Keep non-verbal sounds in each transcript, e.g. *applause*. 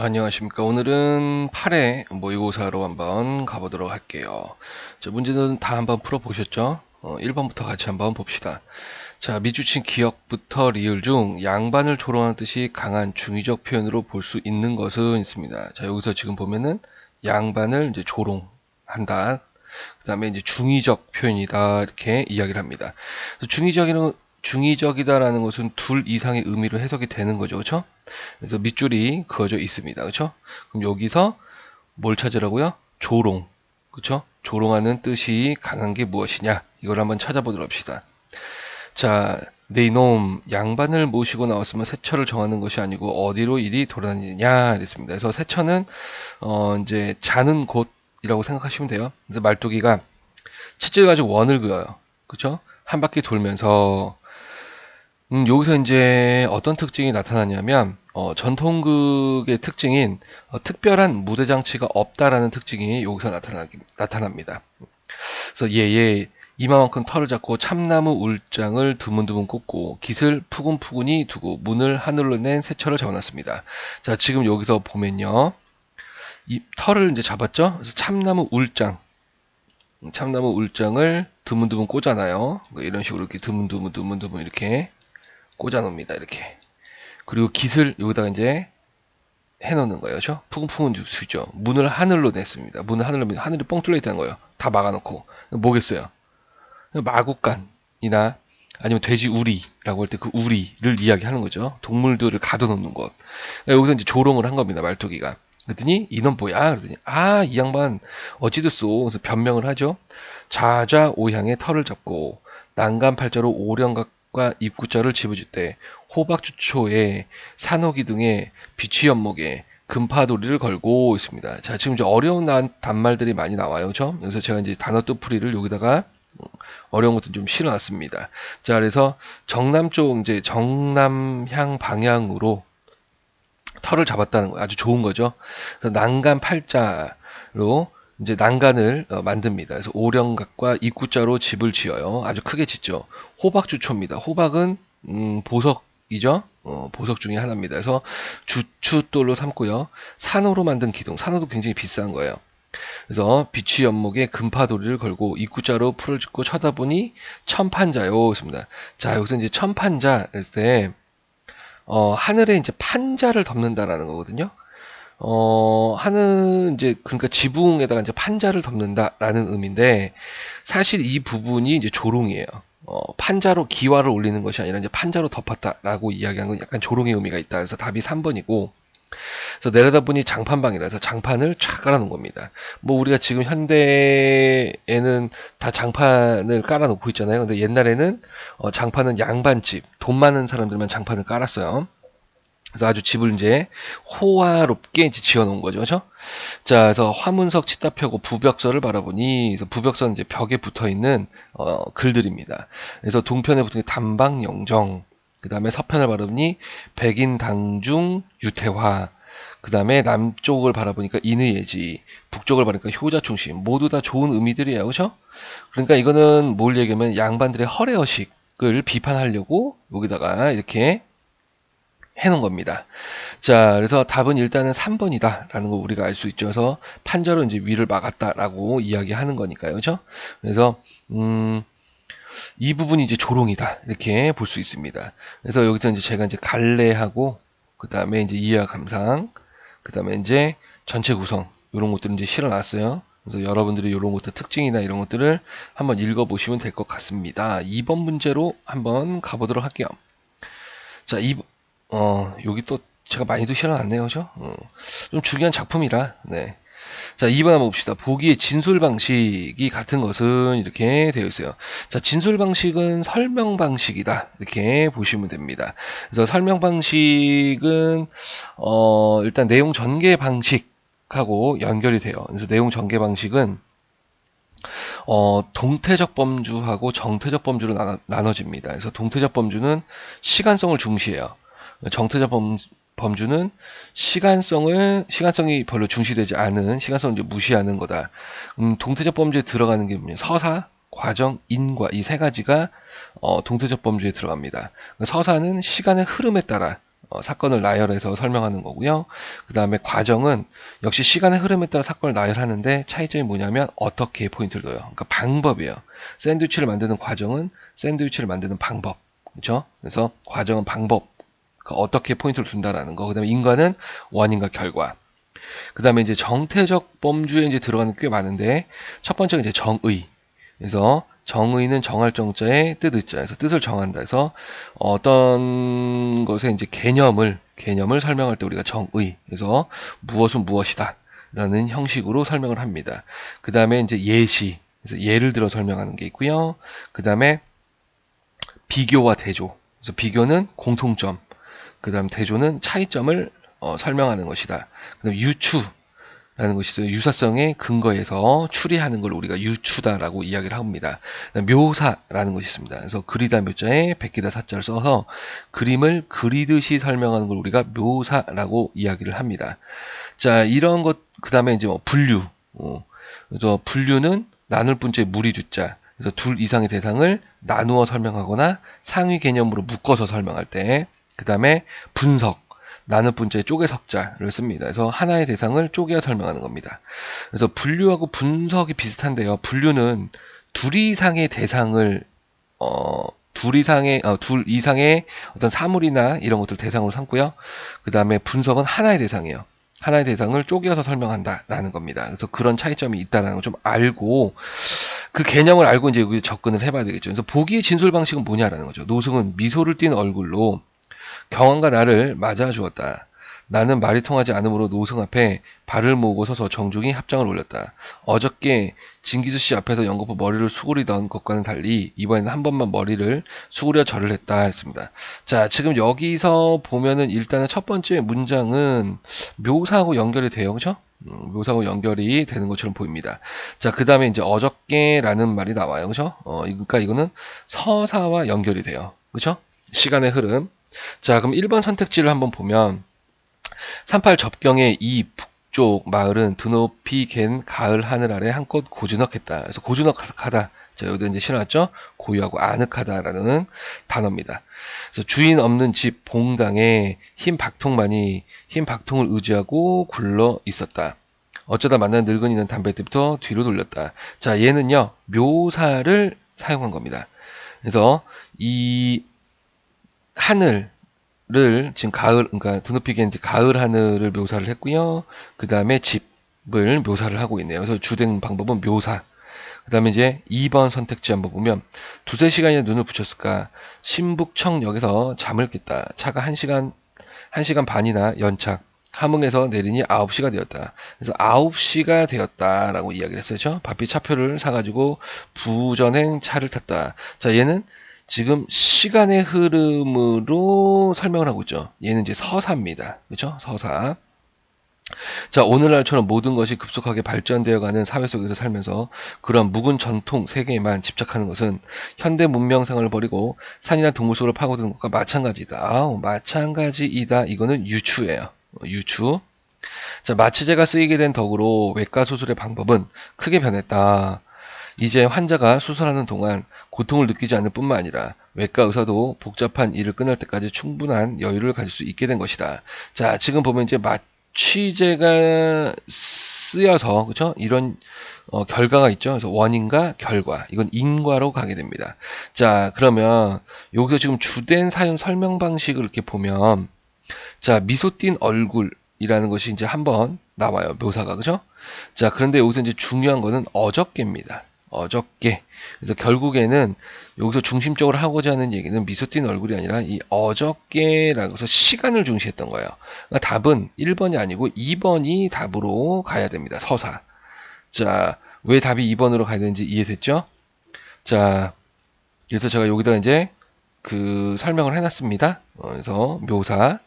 안녕하십니까. 오늘은 8회 모의고사로 한번 가보도록 할게요. 자, 문제는 다 한번 풀어보셨죠? 어, 1번부터 같이 한번 봅시다. 자, 밑줄친 기억부터 리을 중 양반을 조롱하는 뜻이 강한 중의적 표현으로 볼 수 있는 것은 있습니다. 자, 여기서 지금 보면은 양반을 이제 조롱한다. 그 다음에 이제 중의적 표현이다. 이렇게 이야기를 합니다. 중의적이는 중의적이다라는 것은 둘 이상의 의미로 해석이 되는 거죠. 그렇죠? 그래서 밑줄이 그어져 있습니다. 그렇죠? 그럼 여기서 뭘 찾으라고요? 조롱. 그렇죠? 조롱하는 뜻이 강한 게 무엇이냐? 이걸 한번 찾아보도록 합시다. 자, 네 이놈 양반을 모시고 나왔으면 세처를 정하는 것이 아니고 어디로 일이 돌아다니느냐 이랬습니다. 그래서 세처는 어 이제 자는 곳이라고 생각하시면 돼요. 그래서 말뚝이가 치질 가지고 원을 그어요. 그렇죠? 한 바퀴 돌면서 음, 여기서 이제 어떤 특징이 나타나냐면 어, 전통극의 특징인 어, 특별한 무대 장치가 없다라는 특징이 여기서 나타나, 나타납니다. 그래서 얘, 얘 이마만큼 털을 잡고 참나무 울장을 드문드문 꽂고 깃을 푸근푸근히 두고 문을 하늘로 낸 새철을 잡아놨습니다. 자, 지금 여기서 보면요. 이 털을 이제 잡았죠? 그래서 참나무 울장. 참나무 울장을 드문드문 꽂아놔요. 뭐 이런 식으로 이렇게 드문드문 드문드문 이렇게 꽂아 놓습니다. 이렇게. 그리고 깃을 여기다가 이제 해 놓는 거예요. 그죠? 푸근푸근 주죠. 문을 하늘로 냈습니다. 문을 하늘로, 하늘이 뻥 뚫려 있다는 거예요. 다 막아 놓고. 뭐겠어요? 마구간이나 아니면 돼지 우리라고 할 때 그 우리를 이야기하는 거죠. 동물들을 가둬놓는 것. 그러니까 여기서 이제 조롱을 한 겁니다. 말토기가. 그랬더니 이놈 뭐야? 그러더니 아 이 양반 어찌됐어? 그래서 변명을 하죠. 자좌 오향의 털을 잡고 난간팔자로 오령각 과 입구자를 집어줄 때 호박주초에 산호기둥에 비취연목에 금파도리를 걸고 있습니다. 자, 지금 이제 어려운 단말들이 많이 나와요. 그죠? 그래서 제가 이제 단어 뜻풀이를 여기다가 어려운 것도 좀 실어놨습니다. 자, 그래서 정남 쪽 이제 정남향 방향으로 털을 잡았다는 거 아주 좋은 거죠. 난간 팔자로 이제 난간을 어, 만듭니다. 그래서 오령각과 입구자로 집을 지어요. 아주 크게 짓죠. 호박주초입니다. 호박은 음, 보석이죠. 어, 보석 중에 하나입니다. 그래서 주추돌로 삼고요. 산호로 만든 기둥, 산호도 굉장히 비싼 거예요. 그래서 비취 연목에 금파도리를 걸고 입구자로 풀을 짓고 쳐다보니 천판자요. 습니다 자, 여기서 이제 천판자 했을 때 어, 하늘에 이제 판자를 덮는다라는 거거든요. 어, 하는 이제 그러니까 지붕에다가 이제 판자를 덮는다라는 의미인데 사실 이 부분이 이제 조롱이에요. 어, 판자로 기와를 올리는 것이 아니라 이제 판자로 덮었다라고 이야기하는 건 약간 조롱의 의미가 있다. 그래서 답이 3번이고 그래서 내려다보니 장판방이라서 장판을 쫙 깔아놓은 겁니다. 뭐 우리가 지금 현대에는 다 장판을 깔아놓고 있잖아요. 근데 옛날에는 어, 장판은 양반집, 돈 많은 사람들만 장판을 깔았어요. 그래서 아주 집을 이제 호화롭게 이제 지어 놓은 거죠. 그죠? 자, 그래서 화문석 치다 펴고 부벽서를 바라보니, 그래서 부벽서는 이제 벽에 붙어 있는, 어, 글들입니다. 그래서 동편에 붙은 게 단방영정, 그 다음에 서편을 바라보니 백인 당중 유태화, 그 다음에 남쪽을 바라보니까 인의예지, 북쪽을 바라보니까 효자충심, 모두 다 좋은 의미들이에요. 그죠? 그러니까 이거는 뭘 얘기하면 양반들의 허례허식 을 비판하려고 여기다가 이렇게 해놓은 겁니다. 자, 그래서 답은 일단은 3번이다. 라는 거 우리가 알 수 있죠. 그래서 판자로 이제 위를 막았다라고 이야기하는 거니까요. 그죠? 그래서, 음, 이 부분이 이제 조롱이다. 이렇게 볼 수 있습니다. 그래서 여기서 이제 제가 이제 갈래하고, 그 다음에 이제 이해와 감상, 그 다음에 이제 전체 구성, 이런 것들을 이제 실어놨어요. 그래서 여러분들이 이런 것들 특징이나 이런 것들을 한번 읽어보시면 될 것 같습니다. 2번 문제로 한번 가보도록 할게요. 자, 2번. 어, 여기 또 제가 많이도 실어놨네요. 그죠? 어, 좀 중요한 작품이라, 네. 자, 2번 한번 봅시다. 보기의 진술 방식이 같은 것은 이렇게 되어 있어요. 자, 진술 방식은 설명 방식이다. 이렇게 보시면 됩니다. 그래서 설명 방식은, 어, 일단 내용 전개 방식하고 연결이 돼요. 그래서 내용 전개 방식은 어, 동태적 범주하고 정태적 범주로 나눠, 집니다 그래서 동태적 범주는 시간성을 중시해요. 정태적 범, 범주는 시간성을 시간성이 별로 중시되지 않은 시간성을 이제 무시하는 거다. 음, 동태적 범주에 들어가는 게 뭐냐? 서사, 과정, 인과 이 세 가지가 어, 동태적 범주에 들어갑니다. 서사는 시간의 흐름에 따라 어, 사건을 나열해서 설명하는 거고요. 그 다음에 과정은 역시 시간의 흐름에 따라 사건을 나열하는데 차이점이 뭐냐면 어떻게 포인트를 둬요. 그러니까 방법이에요. 샌드위치를 만드는 과정은 샌드위치를 만드는 방법. 그렇죠? 그래서 과정은 방법. 그 어떻게 포인트를 둔다라는 거. 그다음에 인과는 원인과 결과. 그다음에 이제 정태적 범주에 이제 들어가는 게꽤 많은데 첫 번째가 이제 정의. 그래서 정의는 정할 정자의 뜻 의자에서 뜻을 정한다 해서 어떤 것의 이제 개념을 개념을 설명할 때 우리가 정의 그래서 무엇은 무엇이다 라는 형식으로 설명을 합니다. 그 다음에 이제 예시 그래서 예를 들어 설명하는 게 있고요. 그 다음에 비교와 대조 그래서 비교는 공통점 그 다음 대조는 차이점을 어, 설명하는 것이다. 그 다음 유추 라는 것이 있어요. 유사성의 근거에서 추리하는 걸 우리가 유추다라고 이야기를 합니다. 묘사라는 것이 있습니다. 그래서 그리다 묘자에 베끼다 사자를 써서 그림을 그리듯이 설명하는 걸 우리가 묘사라고 이야기를 합니다. 자, 이런 것, 그 다음에 이제 뭐 분류. 어, 그래서 분류는 나눌 분자의 무리 주자. 그래서 둘 이상의 대상을 나누어 설명하거나 상위 개념으로 묶어서 설명할 때, 그 다음에 분석. 나눌 분자의 쪼개 석자를 씁니다. 그래서 하나의 대상을 쪼개어 설명하는 겁니다. 그래서 분류하고 분석이 비슷한데요. 분류는 둘 이상의 대상을 어, 둘 이상의 어, 둘 이상의 어떤 사물이나 이런 것들 대상으로 삼고요. 그 다음에 분석은 하나의 대상이에요. 하나의 대상을 쪼개어서 설명한다라는 겁니다. 그래서 그런 차이점이 있다는 걸 좀 알고 그 개념을 알고 이제 접근을 해봐야 되겠죠. 그래서 보기의 진술 방식은 뭐냐라는 거죠. 노승은 미소를 띤 얼굴로 경황과 나를 맞아 주었다. 나는 말이 통하지 않으므로 노승 앞에 발을 모으고 서서 정중히 합장을 올렸다. 어저께 진기수 씨 앞에서 연거푸 머리를 수그리던 것과는 달리 이번에는 한 번만 머리를 수그려 절을 했다 했습니다. 자, 지금 여기서 보면은 일단은 첫 번째 문장은 묘사하고 연결이 돼요. 그죠? 음, 묘사하고 연결이 되는 것처럼 보입니다. 자, 그 다음에 이제 어저께라는 말이 나와요. 그죠? 어, 그러니까 이거는 서사와 연결이 돼요. 그죠? 시간의 흐름. 자, 그럼 1번 선택지를 한번 보면 38 접경의 이 북쪽 마을은 드높이 갠 가을 하늘 아래 한껏 고즈넉했다. 그래서 고즈넉하다. 자, 여기도 이제 실어놨죠? 고유하고 아늑하다라는 단어입니다. 그래서 주인 없는 집 봉당에 흰 박통만이 흰 박통을 의지하고 굴러 있었다. 어쩌다 만난 늙은이는 담뱃대부터 뒤로 돌렸다. 자, 얘는요, 묘사를 사용한 겁니다. 그래서 이 하늘을 지금 가을 그러니까 드높이게 이제 가을 하늘을 묘사를 했고요. 그 다음에 집을 묘사를 하고 있네요. 그래서 주된 방법은 묘사. 그 다음에 이제 2번 선택지 한번 보면 두세 시간이나 눈을 붙였을까 신북청역에서 잠을 깼다. 차가 1시간 1시간 반이나 연착. 함흥에서 내리니 9시가 되었다. 그래서 9시가 되었다 라고 이야기를 했어요. 바삐 차표를 사가지고 부전행 차를 탔다. 자, 얘는 지금 시간의 흐름으로 설명을 하고 있죠. 얘는 이제 서사입니다. 그렇죠? 서사. 자, 오늘날처럼 모든 것이 급속하게 발전되어 가는 사회 속에서 살면서 그런 묵은 전통 세계에만 집착하는 것은 현대 문명상을 버리고 산이나 동물 속으로 파고드는 것과 마찬가지다. 아우, 마찬가지이다. 이거는 유추예요. 어, 유추. 자, 마취제가 쓰이게 된 덕으로 외과 수술의 방법은 크게 변했다. 이제 환자가 수술하는 동안 고통을 느끼지 않을 뿐만 아니라 외과 의사도 복잡한 일을 끝날 때까지 충분한 여유를 가질 수 있게 된 것이다. 자, 지금 보면 이제 마취제가 쓰여서 그렇죠? 이런 어, 결과가 있죠. 그래서 원인과 결과 이건 인과로 가게 됩니다. 자, 그러면 여기서 지금 주된 사용 설명 방식을 이렇게 보면 자 미소 띤 얼굴이라는 것이 이제 한번 나와요 묘사가 그죠? 자 그런데 여기서 이제 중요한 거는 어저께입니다. 어저께. 그래서 결국에는 여기서 중심적으로 하고자 하는 얘기는 미소 띈 얼굴이 아니라 이 어저께라고 해서 시간을 중시했던 거예요. 그러니까 답은 1번이 아니고 2번이 답으로 가야 됩니다. 서사. 자, 왜 답이 2번으로 가야 되는지 이해됐죠? 자, 그래서 제가 여기다 이제 그 설명을 해놨습니다. 어, 그래서 묘사,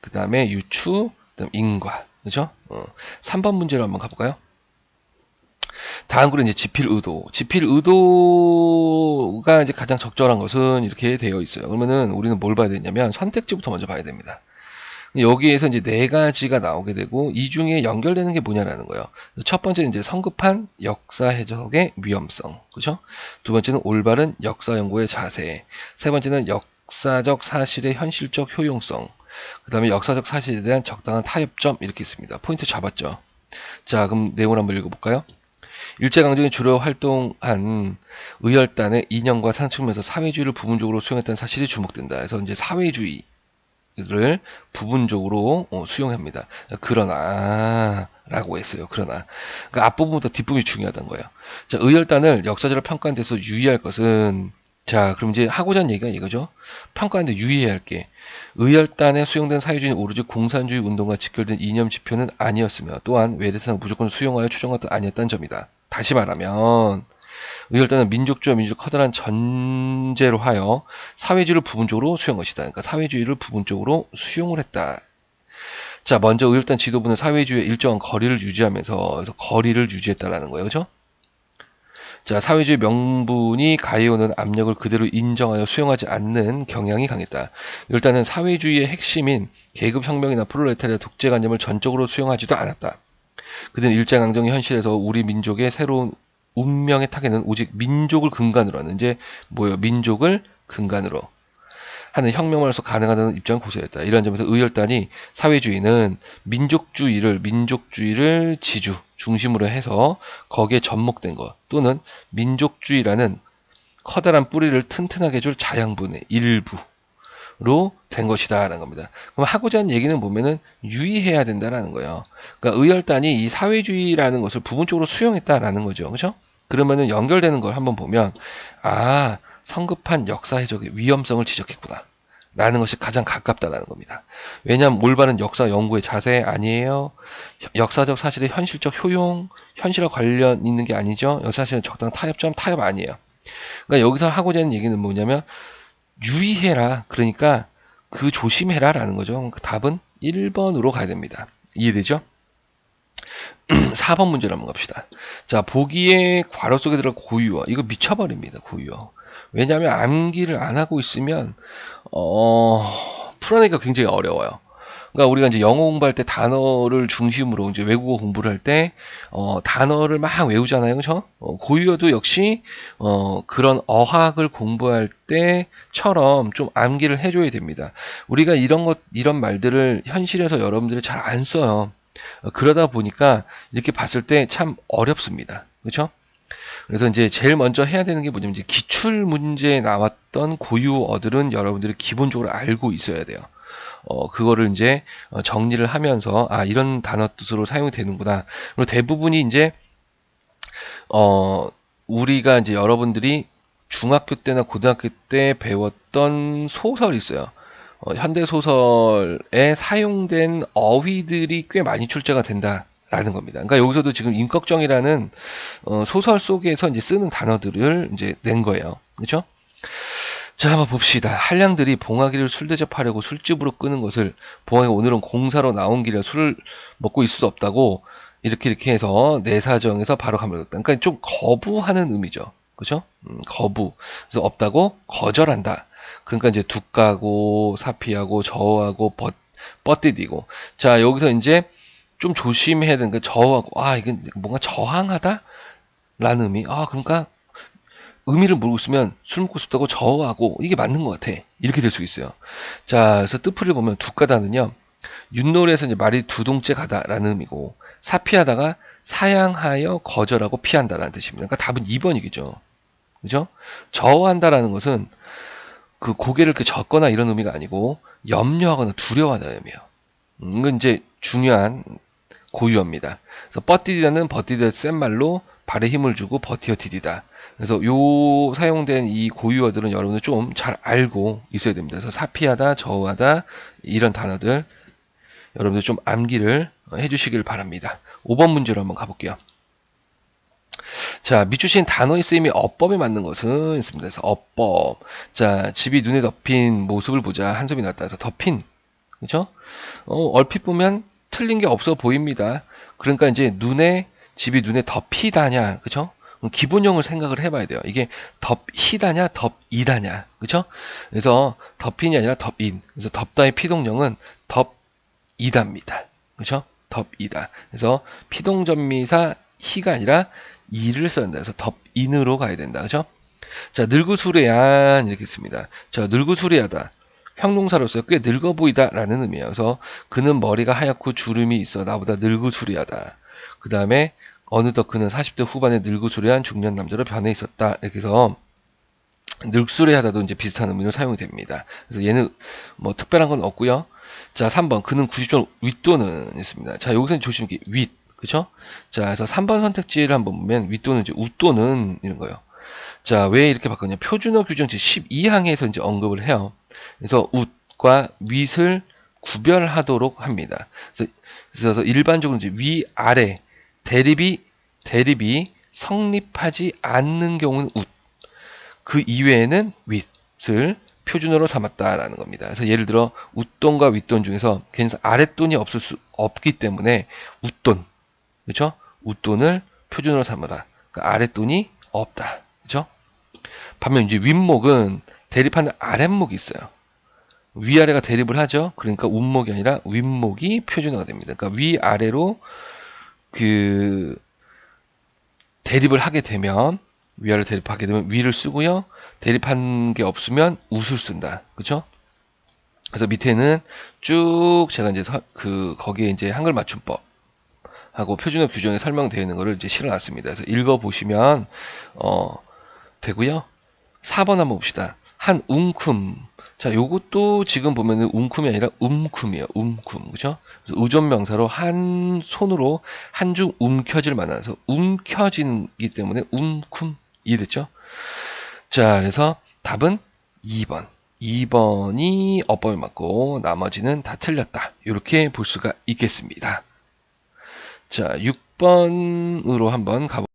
그 다음에 유추, 그 다음 인과. 그죠? 어, 3번 문제로 한번 가볼까요? 다음 글은 이제 지필 의도. 지필 의도가 이제 가장 적절한 것은 이렇게 되어 있어요. 그러면은 우리는 뭘 봐야 되냐면 선택지부터 먼저 봐야 됩니다. 여기에서 이제 네 가지가 나오게 되고 이 중에 연결되는 게 뭐냐라는 거예요. 첫 번째는 이제 성급한 역사 해석의 위험성, 그렇죠? 두 번째는 올바른 역사 연구의 자세, 세 번째는 역사적 사실의 현실적 효용성, 그 다음에 역사적 사실에 대한 적당한 타협점 이렇게 있습니다. 포인트 잡았죠. 자, 그럼 내용을 한번 읽어볼까요? 일제강점기 주로 활동한 의열단의 이념과 상층면서 사회주의를 부분적으로 수용했다는 사실이 주목된다. 그래서 이제 사회주의 를 부분적으로 어, 수용합니다. 그러나 라고 했어요. 그러나 그 앞부분부터 뒷부분이 중요하다는 거예요. 자, 의열단을 역사적으로 평가한 데서 유의할 것은 자, 그럼 이제 하고자 하는 얘기가 이거죠. 평가하는데 유의해야 할 게 의열단에 수용된 사회주의는 오로지 공산주의 운동과 직결된 이념 지표는 아니었으며 또한 외대상을 무조건 수용하여 추정한 것도 아니었다는 점이다. 다시 말하면 의열단은 민족주의와 민족 커다란 전제로 하여 사회주의를 부분적으로 수용한 것이다. 그러니까 사회주의를 부분적으로 수용을 했다. 자, 먼저 의열단 지도부는 사회주의의 일정한 거리를 유지하면서 그래서 거리를 유지했다라는 거예요. 그죠? 자, 사회주의 명분이 가해오는 압력을 그대로 인정하여 수용하지 않는 경향이 강했다. 일단은 사회주의의 핵심인 계급 혁명이나 프롤레타리아 독재관념을 전적으로 수용하지도 않았다. 그들은 일제강점기 현실에서 우리 민족의 새로운 운명의 타겟은 오직 민족을 근간으로 하는 이제 뭐요 민족을 근간으로 하는 혁명으로서 가능하다는 입장을 고수했다. 이런 점에서 의열단이 사회주의는 민족주의를 민족주의를 지주 중심으로 해서 거기에 접목된 것 또는 민족주의라는 커다란 뿌리를 튼튼하게 해줄 자양분의 일부 로 된 것이다라는 겁니다. 그럼 하고자 하는 얘기는 보면은 유의해야 된다라는 거예요. 그러니까 의열단이 이 사회주의라는 것을 부분적으로 수용했다라는 거죠. 그렇죠? 그러면은 연결되는 걸 한번 보면 아 성급한 역사 해석의 위험성을 지적했구나. 라는 것이 가장 가깝다라는 겁니다. 왜냐하면 올바른 역사 연구의 자세 아니에요. 역사적 사실의 현실적 효용, 현실과 관련 있는 게 아니죠. 역사 사실은 적당한 타협점, 타협 아니에요. 그러니까 여기서 하고자 하는 얘기는 뭐냐면 유의해라. 그러니까 그 조심해라 라는 거죠. 그 답은 1번으로 가야 됩니다. 이해되죠? *clears throat* 4번 문제로 한번 갑시다. 자, 보기에 괄호 속에 들어간 고유어. 이거 미쳐버립니다. 고유어. 왜냐하면 암기를 안 하고 있으면 어, 풀어내기가 굉장히 어려워요. 그러니까 우리가 이제 영어 공부할 때 단어를 중심으로 이제 외국어 공부를 할 때 어, 단어를 막 외우잖아요, 그렇죠? 어, 고유어도 역시 어, 그런 어학을 공부할 때처럼 좀 암기를 해줘야 됩니다. 우리가 이런 것 이런 말들을 현실에서 여러분들이 잘 안 써요. 어, 그러다 보니까 이렇게 봤을 때 참 어렵습니다. 그렇죠? 그래서 이제 제일 먼저 해야 되는 게 뭐냐면 기출 문제에 나왔던 고유어들은 여러분들이 기본적으로 알고 있어야 돼요. 어, 그거를 이제 어, 정리를 하면서 아 이런 단어 뜻으로 사용이 되는구나. 그리고 대부분이 이제 어 우리가 이제 여러분들이 중학교 때나 고등학교 때 배웠던 소설이 있어요. 어, 현대 소설에 사용된 어휘들이 꽤 많이 출제가 된다 라는 겁니다. 그러니까 여기서도 지금 임꺽정이라는 어, 소설 속에서 이제 쓰는 단어들을 이제 낸 거예요. 그렇죠? 자, 한번 봅시다. 한량들이 봉화기를 술 대접하려고 술집으로 끄는 것을 봉화기 오늘은 공사로 나온 길에 술을 먹고 있을 수 없다고 이렇게 이렇게 해서 내사정에서 바로 감별했다. 그러니까 좀 거부하는 의미죠. 그렇죠? 음, 거부. 그래서 없다고 거절한다. 그러니까 이제 둑가고 사피하고 저하고 버, 뻗디디고 자 여기서 이제 좀 조심해야 되는 게 저하고 아 이건 뭔가 저항하다 라는 의미 아 그러니까 의미를 모르고 있으면 술 먹고 싶다고 저하고 이게 맞는 것 같아 이렇게 될 수 있어요 자 그래서 뜻풀이를 보면 둑가다는요 윷놀이에서 이제 말이 두동째 가다라는 의미고 사피하다가 사양하여 거절하고 피한다라는 뜻입니다 그러니까 답은 2번이겠죠 그죠 저한다라는 것은 그 고개를 이렇게 젓거나 이런 의미가 아니고 염려하거나 두려워하는 의미예요. 음, 이건 이제 중요한 고유어입니다. 그래서 뻗디디다는 버티드 센 말로 발에 힘을 주고 버티어티디다. 그래서 요 사용된 이 고유어들은 여러분들 좀 잘 알고 있어야 됩니다. 그래서 사피하다, 저하다 이런 단어들 여러분들 좀 암기를 해주시길 바랍니다. 5번 문제로 한번 가볼게요. 자, 밑주신 단어의 쓰임이 어법에 맞는 것은 있습니다. 그래서 어법. 자, 집이 눈에 덮인 모습을 보자. 한숨이 났다 해서 덮인. 그죠? 어, 얼핏 보면 틀린 게 없어 보입니다. 그러니까 이제 눈에, 집이 눈에 덮이다냐. 그죠? 기본형을 생각을 해봐야 돼요. 이게 덮이다냐, 덮이다냐. 그죠? 그래서 덮인이 아니라 덮인. 그래서 덮다의 피동형은 덮이다입니다. 그죠? 덮이다. 그래서 피동전미사 희가 아니라 이를 써야 된다. 그래서 덥인으로 가야 된다. 그죠? 자, 늙으수레한 이렇게 씁니다. 자, 늙으수레하다. 형용사로서 꽤 늙어 보이다라는 의미예요. 그래서 그는 머리가 하얗고 주름이 있어 나보다 늙으수리하다. 그 다음에 어느덧 그는 40대 후반에 늙으수리한 중년 남자로 변해 있었다. 이렇게 해서 늙수리하다도 이제 비슷한 의미로 사용이 됩니다. 그래서 얘는 뭐 특별한 건 없고요. 자, 3번 그는 90점 윗도는 있습니다. 자, 여기서 조심히 윗, 그렇죠? 자, 그래서 3번 선택지를 한번 보면 윗도는 이제 웃도는 이런 거예요. 자, 왜 이렇게 바꿨냐? 표준어 규정 제 12항에서 이제 언급을 해요. 그래서 웃과 윗을 구별하도록 합니다. 그래서, 그래서 일반적으로 이제 위, 아래, 대립이, 대립이 성립하지 않는 경우는 웃. 그 이외에는 윗을 표준어로 삼았다라는 겁니다. 그래서 예를 들어 웃돈과 윗돈 중에서 괜히 아랫돈이 없을 수 없기 때문에 웃돈, 그렇죠? 웃돈을 표준어로 삼아라. 그러니까 아랫돈이 없다, 그렇죠? 반면 이제 윗목은 대립하는 아랫목이 있어요. 위아래가 대립을 하죠. 그러니까 웃목이 아니라 윗목이 표준어가 됩니다. 그러니까 위아래로 그 대립을 하게 되면 위아래 대립하게 되면 위를 쓰고요. 대립한 게 없으면 웃을 쓴다. 그렇죠? 그래서 밑에는 쭉 제가 이제 서- 그 거기에 이제 한글 맞춤법 하고 표준어 규정에 설명되어 있는 거를 이제 실어놨습니다. 그래서 읽어 보시면 어 되고요. 4번 한번 봅시다. 한 웅큼. 자, 요것도 지금 보면은 웅큼이 아니라 움큼이에요. 움큼. 그죠? 의존명사로 한 손으로 한중 움켜질 만해서 움켜지기 때문에 움큼. 이해됐죠? 자, 그래서 답은 2번. 2번이 어법에 맞고 나머지는 다 틀렸다. 이렇게 볼 수가 있겠습니다. 자, 6번으로 한번 가보